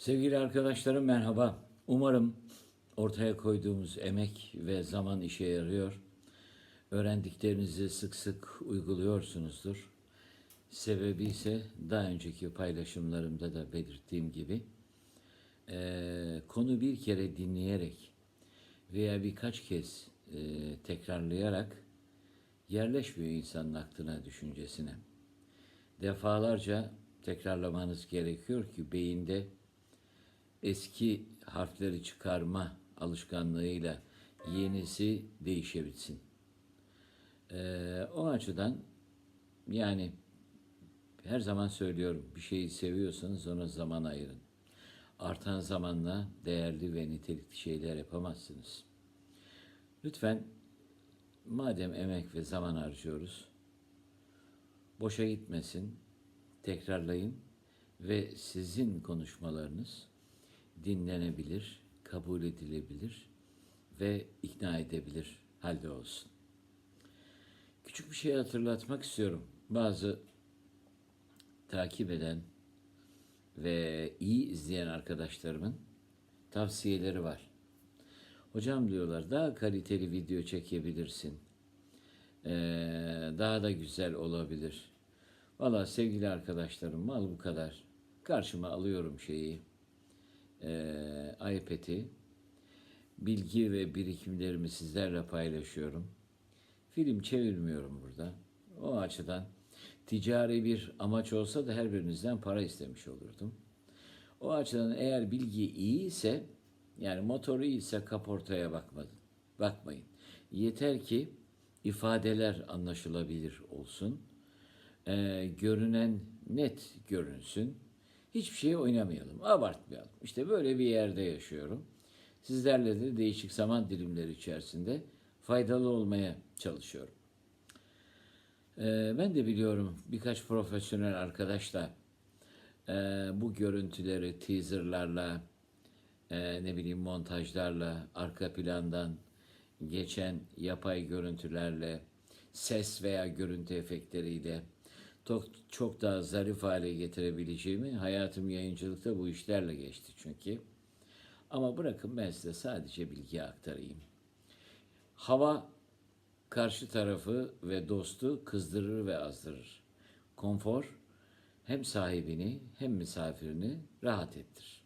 Sevgili arkadaşlarım merhaba. Umarım ortaya koyduğumuz emek ve zaman işe yarıyor. Öğrendiklerinizi sık sık uyguluyorsunuzdur. Sebebi ise daha önceki paylaşımlarımda da belirttiğim gibi eee, konu bir kere dinleyerek veya birkaç kez eee, tekrarlayarak yerleşmiyor insanın aklına, düşüncesine. Defalarca tekrarlamanız gerekiyor ki beyinde eski harfleri çıkarma alışkanlığıyla yenisi değişebilsin. Ee, o açıdan yani her zaman söylüyorum bir şeyi seviyorsanız ona zaman ayırın. Artan zamanla değerli ve nitelikli şeyler yapamazsınız. Lütfen madem emek ve zaman harcıyoruz boşa gitmesin, tekrarlayın ve sizin konuşmalarınız dinlenebilir, kabul edilebilir ve ikna edebilir halde olsun. Küçük bir şey hatırlatmak istiyorum. Bazı takip eden ve iyi izleyen arkadaşlarımın tavsiyeleri var. Hocam diyorlar daha kaliteli video çekebilirsin. Ee, daha da güzel olabilir. Valla sevgili arkadaşlarım mal bu kadar. Karşıma alıyorum şeyi, ee, iPad'i, bilgi ve birikimlerimi sizlerle paylaşıyorum. Film çevirmiyorum burada. O açıdan ticari bir amaç olsa da her birinizden para istemiş olurdum. O açıdan eğer bilgi iyi ise yani motoru iyi ise kaportaya bakmadın. Bakmayın. Yeter ki ifadeler anlaşılabilir olsun. Ee, görünen net görünsün. Hiçbir şeye oynamayalım, abartmayalım. İşte böyle bir yerde yaşıyorum. Sizlerle de değişik zaman dilimleri içerisinde faydalı olmaya çalışıyorum. Ee, ben de biliyorum birkaç profesyonel arkadaşla e, bu görüntüleri teaserlarla, e, ne bileyim montajlarla, arka plandan geçen yapay görüntülerle, ses veya görüntü efektleriyle çok, çok daha zarif hale getirebileceğimi hayatım yayıncılıkta bu işlerle geçti çünkü. Ama bırakın ben size sadece bilgi aktarayım. Hava karşı tarafı ve dostu kızdırır ve azdırır. Konfor hem sahibini hem misafirini rahat ettirir.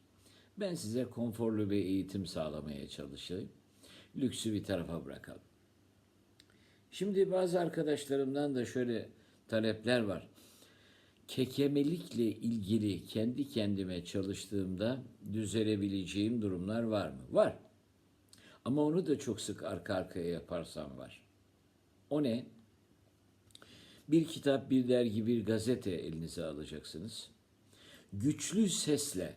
Ben size konforlu bir eğitim sağlamaya çalışayım. Lüksü bir tarafa bırakalım. Şimdi bazı arkadaşlarımdan da şöyle talepler var. Kekemelikle ilgili kendi kendime çalıştığımda düzelebileceğim durumlar var mı? Var. Ama onu da çok sık arka arkaya yaparsam var. O ne? Bir kitap, bir dergi, bir gazete elinize alacaksınız. Güçlü sesle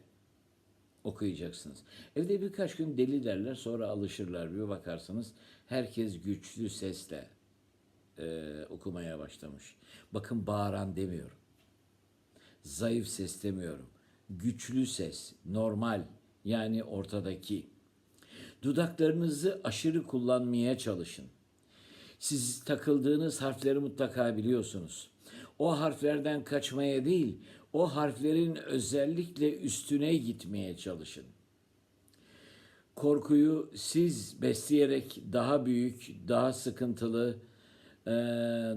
okuyacaksınız. Evde birkaç gün deli derler sonra alışırlar. Bir bakarsanız herkes güçlü sesle e, okumaya başlamış. Bakın bağıran demiyorum. Zayıf ses demiyorum. Güçlü ses, normal yani ortadaki. Dudaklarınızı aşırı kullanmaya çalışın. Siz takıldığınız harfleri mutlaka biliyorsunuz. O harflerden kaçmaya değil, o harflerin özellikle üstüne gitmeye çalışın. Korkuyu siz besleyerek daha büyük, daha sıkıntılı,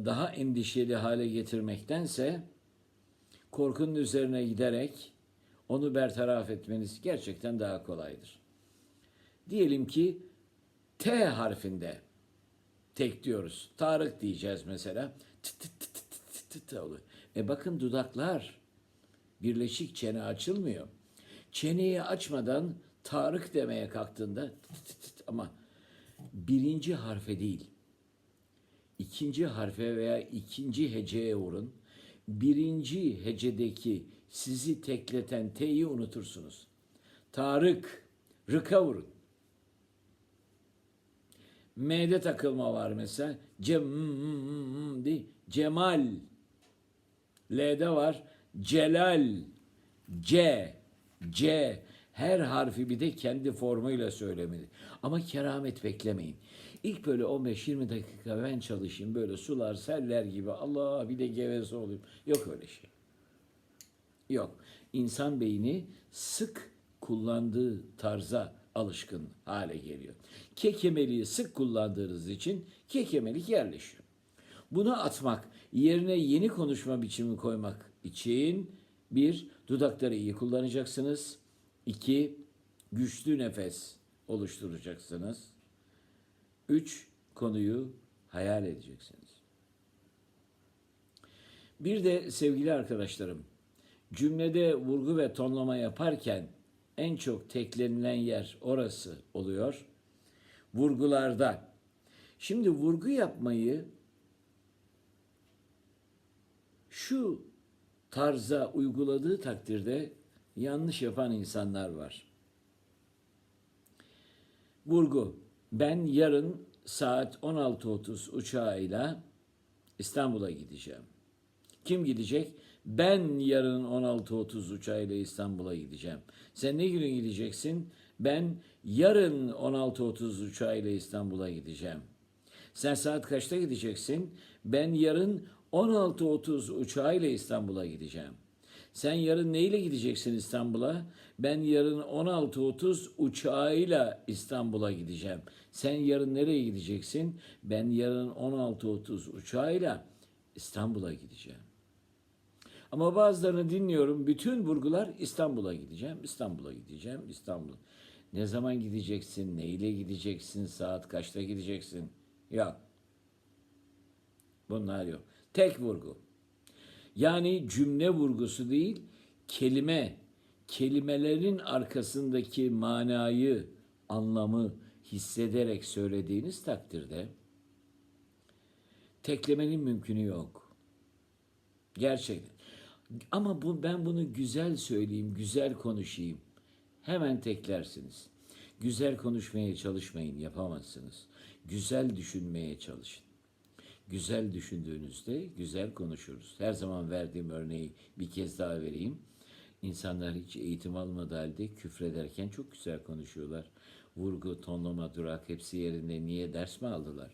daha endişeli hale getirmektense korkunun üzerine giderek onu bertaraf etmeniz gerçekten daha kolaydır. Diyelim ki T harfinde tek diyoruz. Tarık diyeceğiz mesela. E bakın dudaklar birleşik çene açılmıyor. Çeneyi açmadan Tarık demeye kalktığında tıt ama birinci harfe değil, ikinci harfe veya ikinci heceye vurun. Birinci hecedeki sizi tekleten T'yi unutursunuz. Tarık, rıka vurun. M'de takılma var mesela. Cem değil. Cemal. L'de var. Celal. C. C. Her harfi bir de kendi formuyla söylemeli. Ama keramet beklemeyin. İlk böyle 15-20 dakika ben çalışayım böyle sular seller gibi Allah bir de geveze olayım. Yok öyle şey. Yok. İnsan beyni sık kullandığı tarza alışkın hale geliyor. Kekemeliği sık kullandığınız için kekemelik yerleşiyor. Bunu atmak, yerine yeni konuşma biçimi koymak için bir, dudakları iyi kullanacaksınız. İki, güçlü nefes oluşturacaksınız. Üç, konuyu hayal edeceksiniz. Bir de sevgili arkadaşlarım, cümlede vurgu ve tonlama yaparken en çok teklenilen yer orası oluyor. Vurgularda. Şimdi vurgu yapmayı şu tarza uyguladığı takdirde yanlış yapan insanlar var. Vurgu. Ben yarın saat 16.30 uçağıyla İstanbul'a gideceğim. Kim gidecek? Ben yarın 16.30 uçağıyla İstanbul'a gideceğim. Sen ne gün gideceksin? Ben yarın 16.30 uçağıyla İstanbul'a gideceğim. Sen saat kaçta gideceksin? Ben yarın 16.30 uçağıyla İstanbul'a gideceğim. Sen yarın neyle gideceksin İstanbul'a? Ben yarın 16.30 uçağıyla İstanbul'a gideceğim. Sen yarın nereye gideceksin? Ben yarın 16.30 uçağıyla İstanbul'a gideceğim. Ama bazılarını dinliyorum. Bütün vurgular İstanbul'a gideceğim, İstanbul'a gideceğim, İstanbul. Ne zaman gideceksin, neyle gideceksin, saat kaçta gideceksin? Yok. Bunlar yok. Tek vurgu. Yani cümle vurgusu değil, kelime, kelimelerin arkasındaki manayı, anlamı hissederek söylediğiniz takdirde teklemenin mümkünü yok. Gerçekten. Ama bu, ben bunu güzel söyleyeyim, güzel konuşayım. Hemen teklersiniz. Güzel konuşmaya çalışmayın, yapamazsınız. Güzel düşünmeye çalışın. Güzel düşündüğünüzde güzel konuşuruz. Her zaman verdiğim örneği bir kez daha vereyim. İnsanlar hiç eğitim almadığı halde küfrederken çok güzel konuşuyorlar. Vurgu, tonlama, durak hepsi yerinde. Niye ders mi aldılar?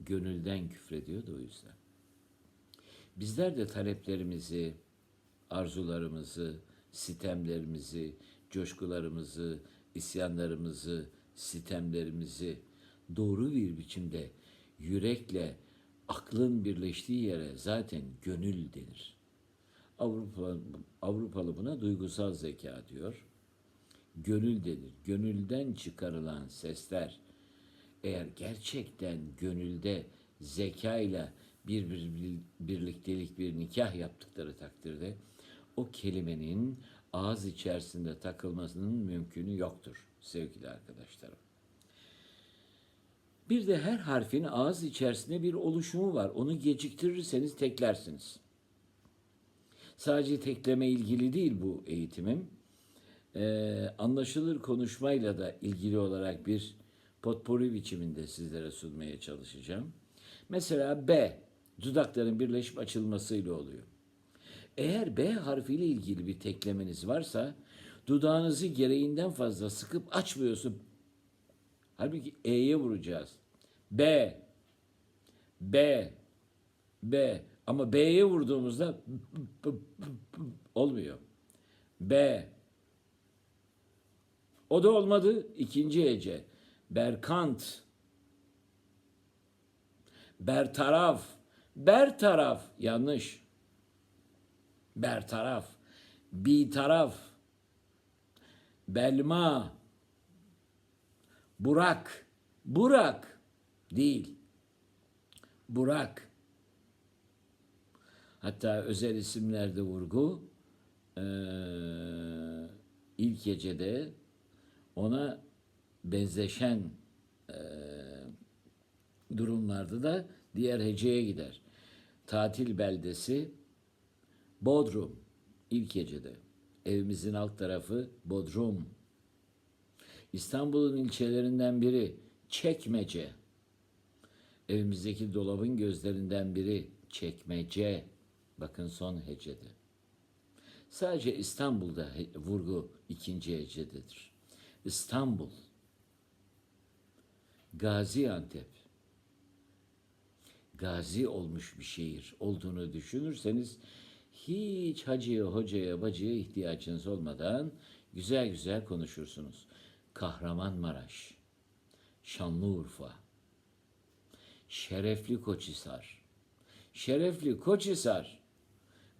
Gönülden küfrediyor da o yüzden. Bizler de taleplerimizi, arzularımızı, sitemlerimizi, coşkularımızı, isyanlarımızı, sitemlerimizi doğru bir biçimde yürekle aklın birleştiği yere zaten gönül denir. Avrupa, Avrupalı buna duygusal zeka diyor. Gönül denir. Gönülden çıkarılan sesler eğer gerçekten gönülde zekayla bir, bir, bir birliktelik bir nikah yaptıkları takdirde o kelimenin ağız içerisinde takılmasının mümkünü yoktur sevgili arkadaşlarım. Bir de her harfin ağız içerisinde bir oluşumu var. Onu geciktirirseniz teklersiniz. Sadece tekleme ilgili değil bu eğitimim. Ee, anlaşılır konuşmayla da ilgili olarak bir potpourri biçiminde sizlere sunmaya çalışacağım. Mesela B, dudakların birleşip açılmasıyla oluyor. Eğer B harfiyle ilgili bir teklemeniz varsa dudağınızı gereğinden fazla sıkıp açmıyorsun. Halbuki E'ye vuracağız. B, B, B. Ama B'ye vurduğumuzda olmuyor. B. O da olmadı. İkinci hece. Berkant. Bertaraf. Bertaraf. Yanlış. Bertaraf. Bitaraf. Belma. Burak. Burak. Değil. Burak. Hatta özel isimlerde vurgu ee, ilk gecede ona benzeşen e, durumlarda da diğer heceye gider. Tatil beldesi Bodrum ilk gecede. Evimizin alt tarafı Bodrum. İstanbul'un ilçelerinden biri Çekmece. Evimizdeki dolabın gözlerinden biri Çekmece. Bakın son hecede. Sadece İstanbul'da vurgu ikinci hecededir. İstanbul, Gaziantep, gazi olmuş bir şehir olduğunu düşünürseniz hiç hacıya, hocaya, bacıya ihtiyacınız olmadan Güzel güzel konuşursunuz. Kahramanmaraş, Şanlıurfa, Şerefli Koçhisar, Şerefli Koçhisar,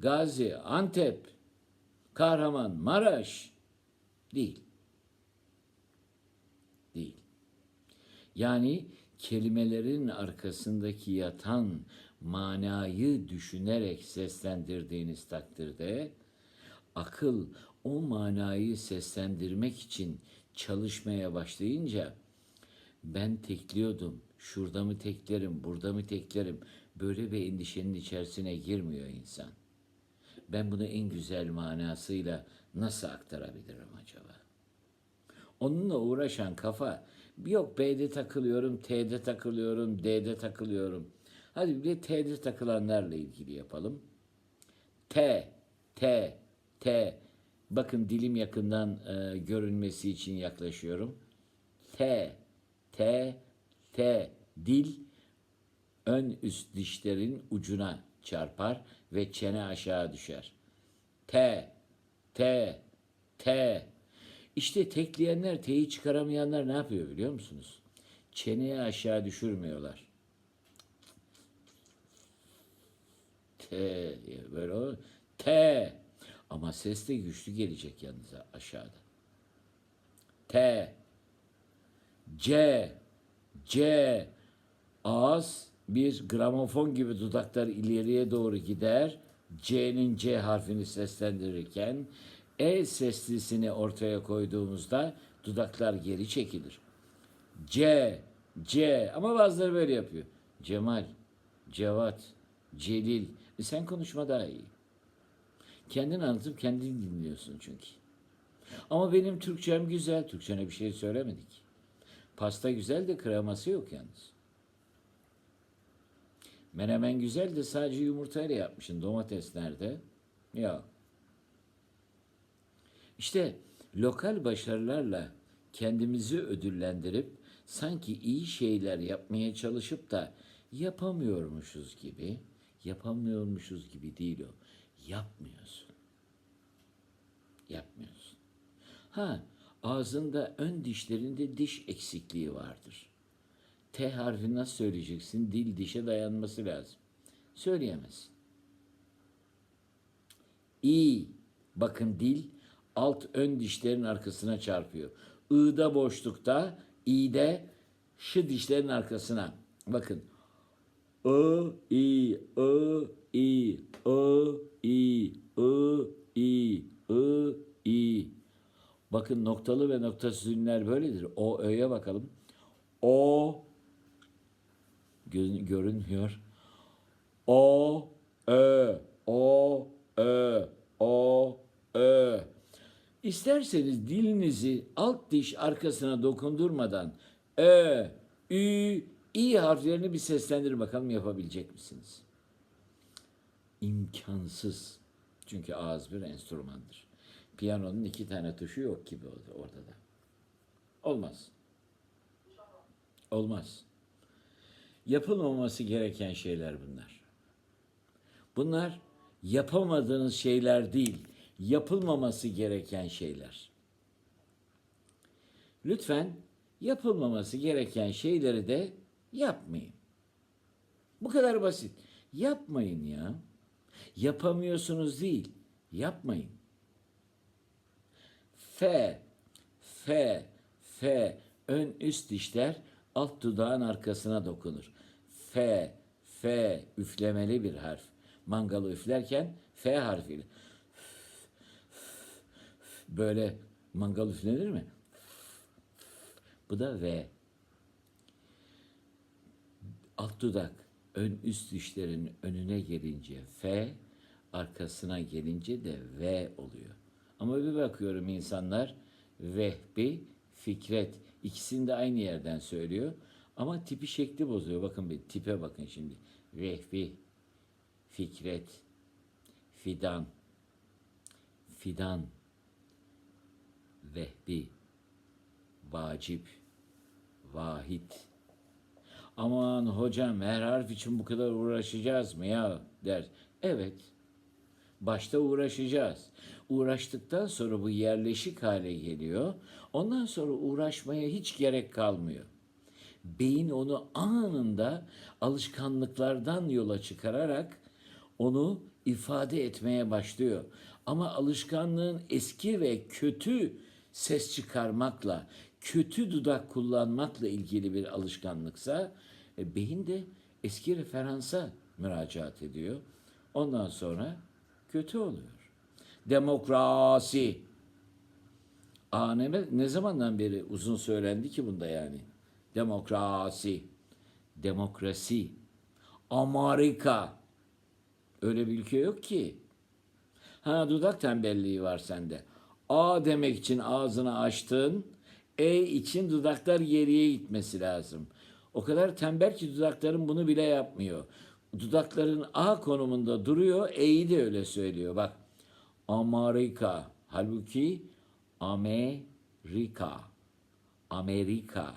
Gazi, Antep, Kahramanmaraş değil. Değil. Yani kelimelerin arkasındaki yatan manayı düşünerek seslendirdiğiniz takdirde akıl o manayı seslendirmek için çalışmaya başlayınca ben tekliyordum. Şurada mı teklerim, burada mı teklerim? Böyle bir endişenin içerisine girmiyor insan. Ben bunu en güzel manasıyla nasıl aktarabilirim acaba? Onunla uğraşan kafa yok B'de takılıyorum, T'de takılıyorum, D'de takılıyorum. Hadi bir de T'de takılanlarla ilgili yapalım. T, T, T. Bakın dilim yakından e, görünmesi için yaklaşıyorum. T, T, T. Dil ön üst dişlerin ucuna çarpar ve çene aşağı düşer. T, T, T. İşte tekleyenler, T'yi çıkaramayanlar ne yapıyor biliyor musunuz? Çeneye aşağı düşürmüyorlar. T böyle o. T. Ama ses de güçlü gelecek yalnız aşağıda. T. C. C. Ağız bir gramofon gibi dudaklar ileriye doğru gider. C'nin C harfini seslendirirken E seslisini ortaya koyduğumuzda dudaklar geri çekilir. C, C ama bazıları böyle yapıyor. Cemal, Cevat, Celil. E sen konuşma daha iyi. Kendin anlatıp kendin dinliyorsun çünkü. Ama benim Türkçem güzel. Türkçene bir şey söylemedik. Pasta güzel de kreması yok yalnız. Menemen güzel de sadece yumurtayla yapmışsın. Domates nerede? Ya. İşte lokal başarılarla kendimizi ödüllendirip sanki iyi şeyler yapmaya çalışıp da yapamıyormuşuz gibi, yapamıyormuşuz gibi değil o. Yapmıyorsun. Yapmıyorsun. Ha, ağzında ön dişlerinde diş eksikliği vardır. T harfi nasıl söyleyeceksin? Dil dişe dayanması lazım. Söyleyemezsin. İ, bakın dil alt ön dişlerin arkasına çarpıyor. I'da boşlukta, i'de şu dişlerin arkasına. Bakın. I, I, I, I, I, I, I, I, I. Bakın noktalı ve noktasız ünler böyledir. O, Ö'ye bakalım. O, gö- görünmüyor. O, Ö, O, Ö, O, Ö. İsterseniz dilinizi alt diş arkasına dokundurmadan Ö, Ü, İ harflerini bir seslendirin bakalım yapabilecek misiniz? İmkansız. Çünkü ağız bir enstrümandır. Piyanonun iki tane tuşu yok gibi orada, da. Olmaz. Olmaz. Yapılmaması gereken şeyler bunlar. Bunlar yapamadığınız şeyler değil, yapılmaması gereken şeyler. Lütfen yapılmaması gereken şeyleri de yapmayın. Bu kadar basit. Yapmayın ya. Yapamıyorsunuz değil, yapmayın. F, F, F, ön üst dişler alt dudağın arkasına dokunur. F, F, üflemeli bir harf. Mangalı üflerken F harfiyle. Böyle mangal üflenir mi? Bu da V. Alt dudak ön üst dişlerin önüne gelince F, arkasına gelince de V oluyor. Ama bir bakıyorum insanlar Vehbi, Fikret ikisini de aynı yerden söylüyor. Ama tipi şekli bozuyor. Bakın bir tipe bakın şimdi. Vehbi, Fikret, Fidan, Fidan, Vehbi, Vacip, Vahit. Aman hocam her harf için bu kadar uğraşacağız mı ya der. Evet. Başta uğraşacağız. Uğraştıktan sonra bu yerleşik hale geliyor. Ondan sonra uğraşmaya hiç gerek kalmıyor. Beyin onu anında alışkanlıklardan yola çıkararak onu ifade etmeye başlıyor. Ama alışkanlığın eski ve kötü ses çıkarmakla, kötü dudak kullanmakla ilgili bir alışkanlıksa e, beyin de eski referansa müracaat ediyor. Ondan sonra kötü oluyor. Demokrasi. Aa, ne, ne zamandan beri uzun söylendi ki bunda yani? Demokrasi. Demokrasi. Amerika. Öyle bir ülke yok ki. Ha dudak tembelliği var sende. A demek için ağzını açtın. E için dudaklar geriye gitmesi lazım. O kadar tembel ki dudakların bunu bile yapmıyor. Dudakların A konumunda duruyor. E'yi de öyle söylüyor. Bak. Amerika. Halbuki Amerika. Amerika.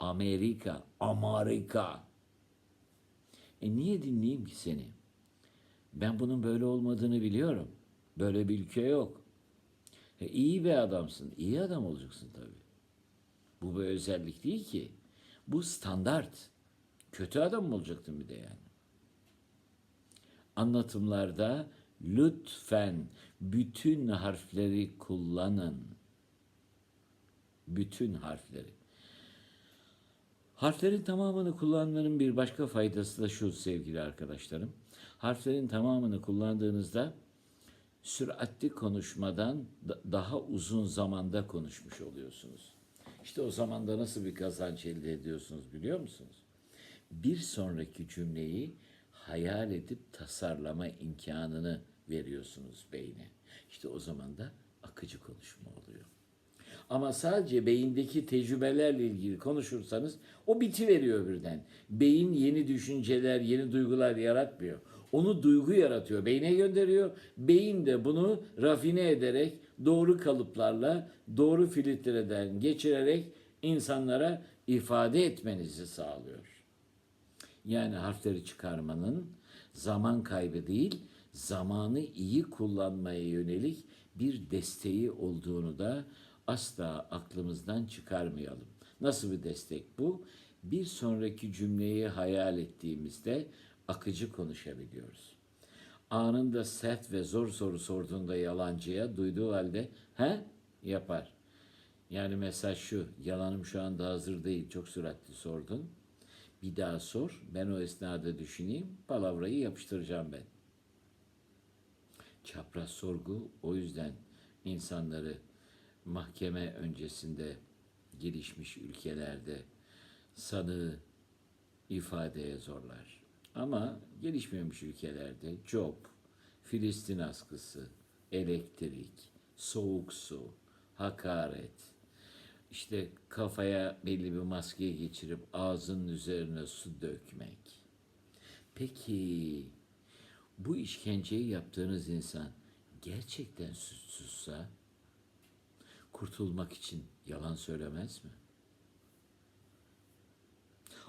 Amerika. Amerika. E niye dinleyeyim ki seni? Ben bunun böyle olmadığını biliyorum. Böyle bir ülke yok. E, iyi bir adamsın. İyi adam olacaksın tabii. Bu bir özellik değil ki. Bu standart. Kötü adam mı olacaktın bir de yani? Anlatımlarda lütfen bütün harfleri kullanın. Bütün harfleri. Harflerin tamamını kullanmanın bir başka faydası da şu sevgili arkadaşlarım. Harflerin tamamını kullandığınızda süratli konuşmadan da- daha uzun zamanda konuşmuş oluyorsunuz. İşte o zamanda nasıl bir kazanç elde ediyorsunuz biliyor musunuz? Bir sonraki cümleyi hayal edip tasarlama imkanını veriyorsunuz beyne. İşte o zaman da akıcı konuşma oluyor. Ama sadece beyindeki tecrübelerle ilgili konuşursanız o biti veriyor birden. Beyin yeni düşünceler, yeni duygular yaratmıyor. Onu duygu yaratıyor, beyne gönderiyor. Beyin de bunu rafine ederek doğru kalıplarla, doğru filtreden geçirerek insanlara ifade etmenizi sağlıyor. Yani harfleri çıkarmanın zaman kaybı değil, zamanı iyi kullanmaya yönelik bir desteği olduğunu da asla aklımızdan çıkarmayalım. Nasıl bir destek bu? Bir sonraki cümleyi hayal ettiğimizde akıcı konuşabiliyoruz. Anında sert ve zor soru sorduğunda yalancıya duyduğu halde he yapar. Yani mesaj şu, yalanım şu anda hazır değil, çok süratli sordun. Bir daha sor, ben o esnada düşüneyim, palavrayı yapıştıracağım ben. Çapraz sorgu o yüzden insanları mahkeme öncesinde gelişmiş ülkelerde sanığı ifadeye zorlar. Ama gelişmemiş ülkelerde job, Filistin askısı, elektrik, soğuk su, hakaret, işte kafaya belli bir maske geçirip ağzının üzerine su dökmek. Peki bu işkenceyi yaptığınız insan gerçekten suçsuzsa kurtulmak için yalan söylemez mi?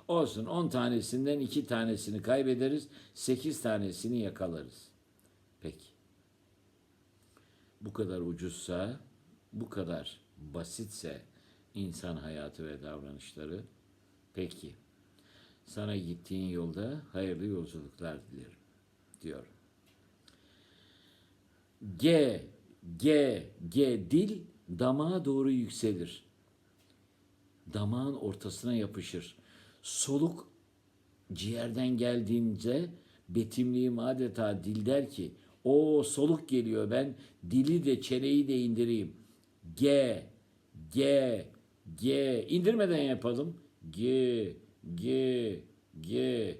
Olsun 10 tanesinden 2 tanesini kaybederiz, 8 tanesini yakalarız. Peki. Bu kadar ucuzsa, bu kadar basitse insan hayatı ve davranışları peki. Sana gittiğin yolda hayırlı yolculuklar dilerim diyor. G, G, G dil damağa doğru yükselir. Damağın ortasına yapışır. Soluk ciğerden geldiğince betimliğim adeta dil der ki o soluk geliyor ben dili de çeneyi de indireyim. G, G, G indirmeden yapalım. G, G, G.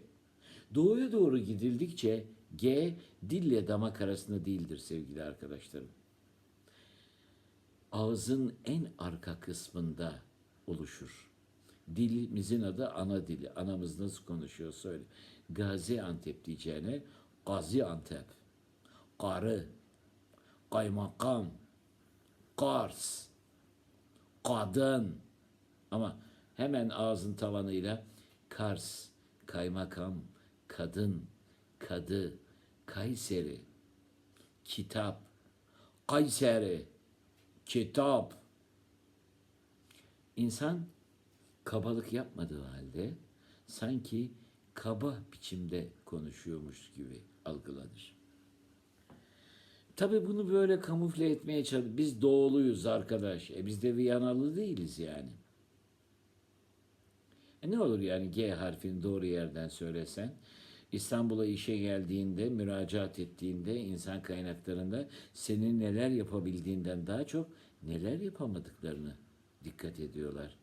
Doğuya doğru gidildikçe G dille damak arasında değildir sevgili arkadaşlarım. Ağzın en arka kısmında oluşur. Dilimizin adı ana dili. Anamız nasıl konuşuyor söyle. Gaziantep diyeceğine Gaziantep, Karı, Kaymakam, Kars, Kadın. Ama hemen ağzın tavanıyla Kars, Kaymakam, Kadın, Kadı, Kayseri, Kitap, Kayseri, kitap. İnsan kabalık yapmadığı halde sanki kaba biçimde konuşuyormuş gibi algılanır. Tabii bunu böyle kamufle etmeye çalış. Biz doğuluyuz arkadaş. E biz de Viyanalı değiliz yani. E ne olur yani G harfini doğru yerden söylesen. İstanbul'a işe geldiğinde, müracaat ettiğinde insan kaynaklarında senin neler yapabildiğinden daha çok neler yapamadıklarını dikkat ediyorlar.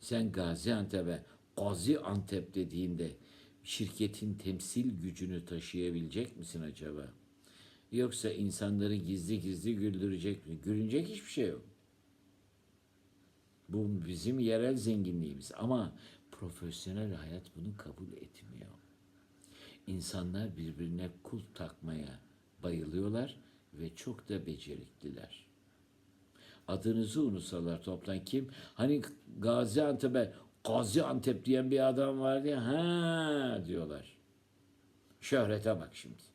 Sen Gaziantep'e Gaziantep dediğinde şirketin temsil gücünü taşıyabilecek misin acaba? Yoksa insanları gizli gizli güldürecek mi? Gülünecek hiçbir şey yok. Bu bizim yerel zenginliğimiz ama profesyonel hayat bunu kabul etmiyor. İnsanlar birbirine kul takmaya bayılıyorlar ve çok da becerikliler. Adınızı unutsalar toplan kim? Hani Gaziantep'e Gaziantep diyen bir adam vardı ya ha diyorlar. Şöhrete bak şimdi.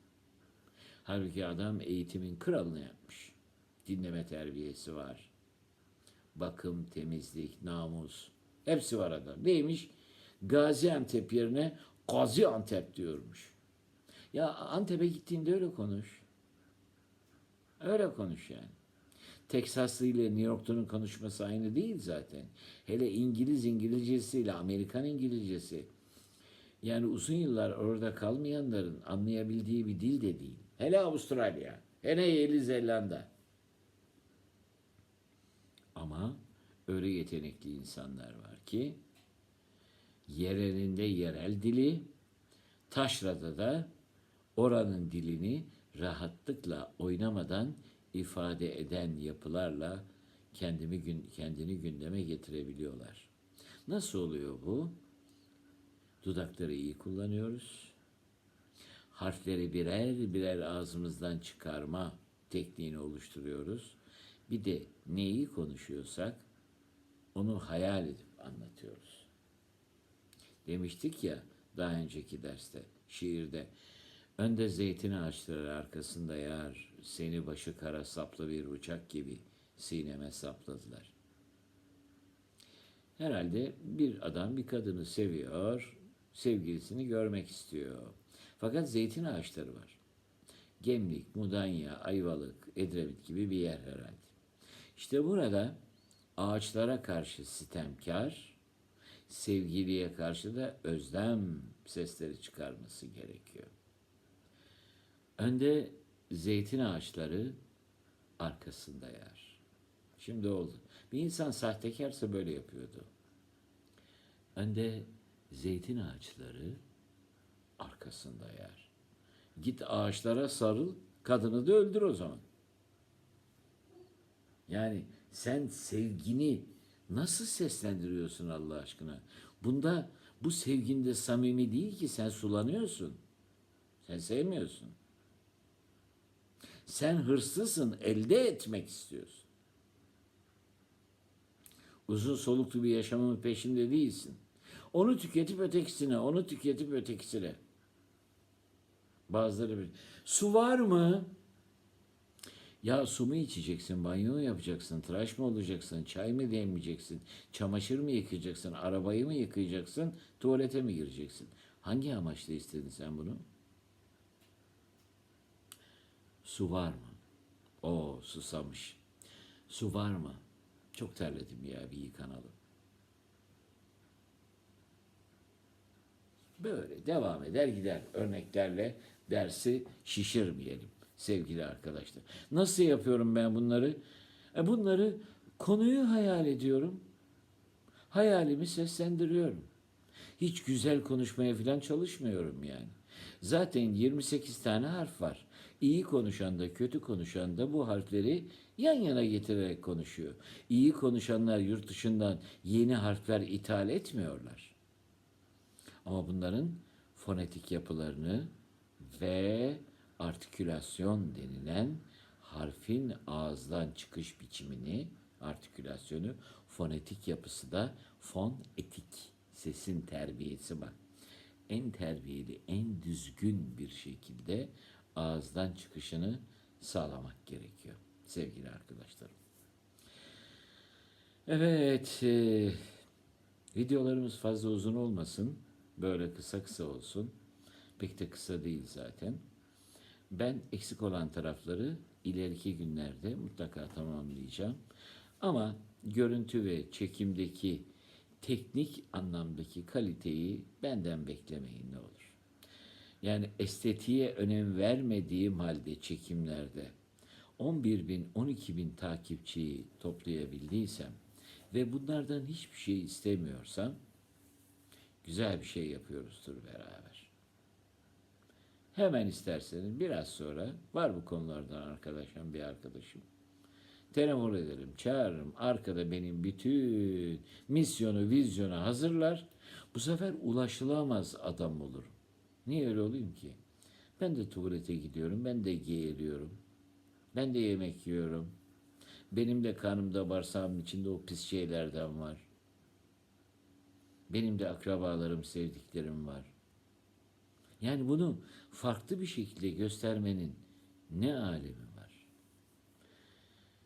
Halbuki adam eğitimin kralını yapmış. Dinleme terbiyesi var. Bakım, temizlik, namus. Hepsi var adam. Neymiş? Gaziantep yerine Gaziantep diyormuş. Ya Antep'e gittiğinde öyle konuş. Öyle konuş yani. Teksaslı ile New York'tanın konuşması aynı değil zaten. Hele İngiliz İngilizcesiyle Amerikan İngilizcesi. Yani uzun yıllar orada kalmayanların anlayabildiği bir dil de değil. Hele Avustralya, hele Yeni Zelanda. Ama öyle yetenekli insanlar var ki yerelinde yerel dili, taşrada da oranın dilini rahatlıkla oynamadan ifade eden yapılarla kendimi kendini gündeme getirebiliyorlar. Nasıl oluyor bu? Dudakları iyi kullanıyoruz. Harfleri birer birer ağzımızdan çıkarma tekniğini oluşturuyoruz. Bir de neyi konuşuyorsak onu hayal edip anlatıyoruz. Demiştik ya daha önceki derste, şiirde. Önde zeytin ağaçları arkasında yar, seni başı kara saplı bir uçak gibi sineme sapladılar. Herhalde bir adam bir kadını seviyor, sevgilisini görmek istiyor. Fakat zeytin ağaçları var. Gemlik, Mudanya, Ayvalık, Edremit gibi bir yer herhalde. İşte burada ağaçlara karşı sitemkar, sevgiliye karşı da özlem sesleri çıkarması gerekiyor. Önde zeytin ağaçları arkasında yer. Şimdi oldu. Bir insan sahtekarsa böyle yapıyordu. Önde zeytin ağaçları arkasında yer. Git ağaçlara sarıl, kadını da öldür o zaman. Yani sen sevgini nasıl seslendiriyorsun Allah aşkına? Bunda bu sevginde samimi değil ki sen sulanıyorsun. Sen sevmiyorsun. Sen hırslısın, elde etmek istiyorsun. Uzun soluklu bir yaşamın peşinde değilsin. Onu tüketip ötekisine, onu tüketip ötekisine. Bazıları bir. Su var mı? Ya su mu içeceksin, banyo mu yapacaksın, tıraş mı olacaksın, çay mı demleyeceksin, çamaşır mı yıkayacaksın, arabayı mı yıkayacaksın, tuvalete mi gireceksin? Hangi amaçla istedin sen bunu? Su var mı? O susamış. Su var mı? Çok terledim ya bir yıkanalım. Böyle devam eder gider örneklerle dersi şişirmeyelim sevgili arkadaşlar. Nasıl yapıyorum ben bunları? E bunları konuyu hayal ediyorum. Hayalimi seslendiriyorum. Hiç güzel konuşmaya falan çalışmıyorum yani. Zaten 28 tane harf var. İyi konuşan da kötü konuşan da bu harfleri yan yana getirerek konuşuyor. İyi konuşanlar yurt dışından yeni harfler ithal etmiyorlar. Ama bunların fonetik yapılarını ve artikülasyon denilen harfin ağızdan çıkış biçimini, artikülasyonu, fonetik yapısı da fonetik, sesin terbiyesi bak. En terbiyeli, en düzgün bir şekilde ağızdan çıkışını sağlamak gerekiyor. sevgili arkadaşlarım. Evet, e, videolarımız fazla uzun olmasın. Böyle kısa kısa olsun. Pek de kısa değil zaten. Ben eksik olan tarafları ileriki günlerde mutlaka tamamlayacağım. Ama görüntü ve çekimdeki teknik anlamdaki kaliteyi benden beklemeyin ne olur. Yani estetiğe önem vermediğim halde çekimlerde 11 bin, 12 bin takipçiyi toplayabildiysem ve bunlardan hiçbir şey istemiyorsam güzel bir şey yapıyoruzdur beraber. Hemen isterseniz biraz sonra var bu konulardan arkadaşım bir arkadaşım. Telefon ederim, çağırırım. Arkada benim bütün misyonu, vizyonu hazırlar. Bu sefer ulaşılamaz adam olurum. Niye öyle olayım ki? Ben de tuvalete gidiyorum, ben de geğiriyorum. Ben de yemek yiyorum. Benim de karnımda bağırsağımın içinde o pis şeylerden var. Benim de akrabalarım, sevdiklerim var. Yani bunu farklı bir şekilde göstermenin ne alemi var?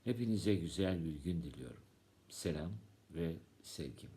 Hepinize güzel bir gün diliyorum. Selam ve sevgimle.